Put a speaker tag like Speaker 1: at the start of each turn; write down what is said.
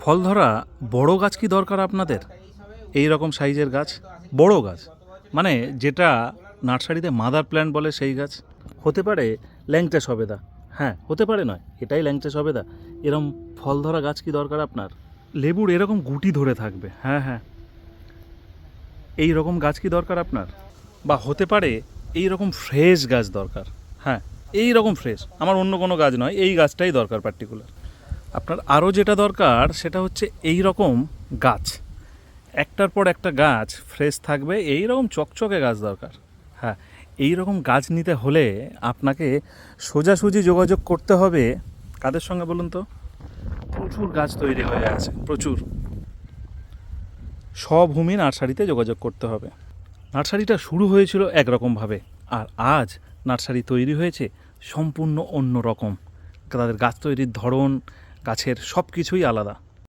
Speaker 1: ফল ধরা বড় গাছ কি দরকার আপনাদের? এই রকম সাইজের গাছ? বড় গাছ? মানে যেটা নার্সারিতে মাদার প্ল্যান্ট বলে সেই গাছ? হতে পারে ল্যাংচা সবেদা হ্যাঁ হতে পারে নয়, এটাই ল্যাংচা সবেদা এরকম ফল ধরা গাছ কি দরকার আপনার? লেবুর এরকম গুটি ধরে থাকবে। হ্যাঁ হ্যাঁ। এই রকম গাছ কি দরকার আপনার? বা হতে পারে এই রকম ফ্রেশ গাছ দরকার। হ্যাঁ এই রকম ফ্রেশ। আমার অন্য কোনো গাছ নয়, এই গাছটাই দরকার পার্টিকুলার আপনার আরও যেটা দরকার সেটা হচ্ছে এই রকম গাছ। একটার পর একটা গাছ ফ্রেশ থাকবে এই রকম চকচকে গাছ দরকার। হ্যাঁ এই রকম গাছ নিতে হলে আপনাকে সোজাসুজি যোগাযোগ করতে হবে। কাদের সঙ্গে বলুন তো? প্রচুর গাছ তৈরি হয়ে আছে, প্রচুর। স্বভূমি নার্সারিতে যোগাযোগ করতে হবে। নার্সারিটা শুরু হয়েছিল একরকমভাবে, আর আজ নার্সারি তৈরি হয়েছে সম্পূর্ণ অন্য রকম তাদের গাছ তৈরির ধরন গাছের সব কিছুই আলাদা।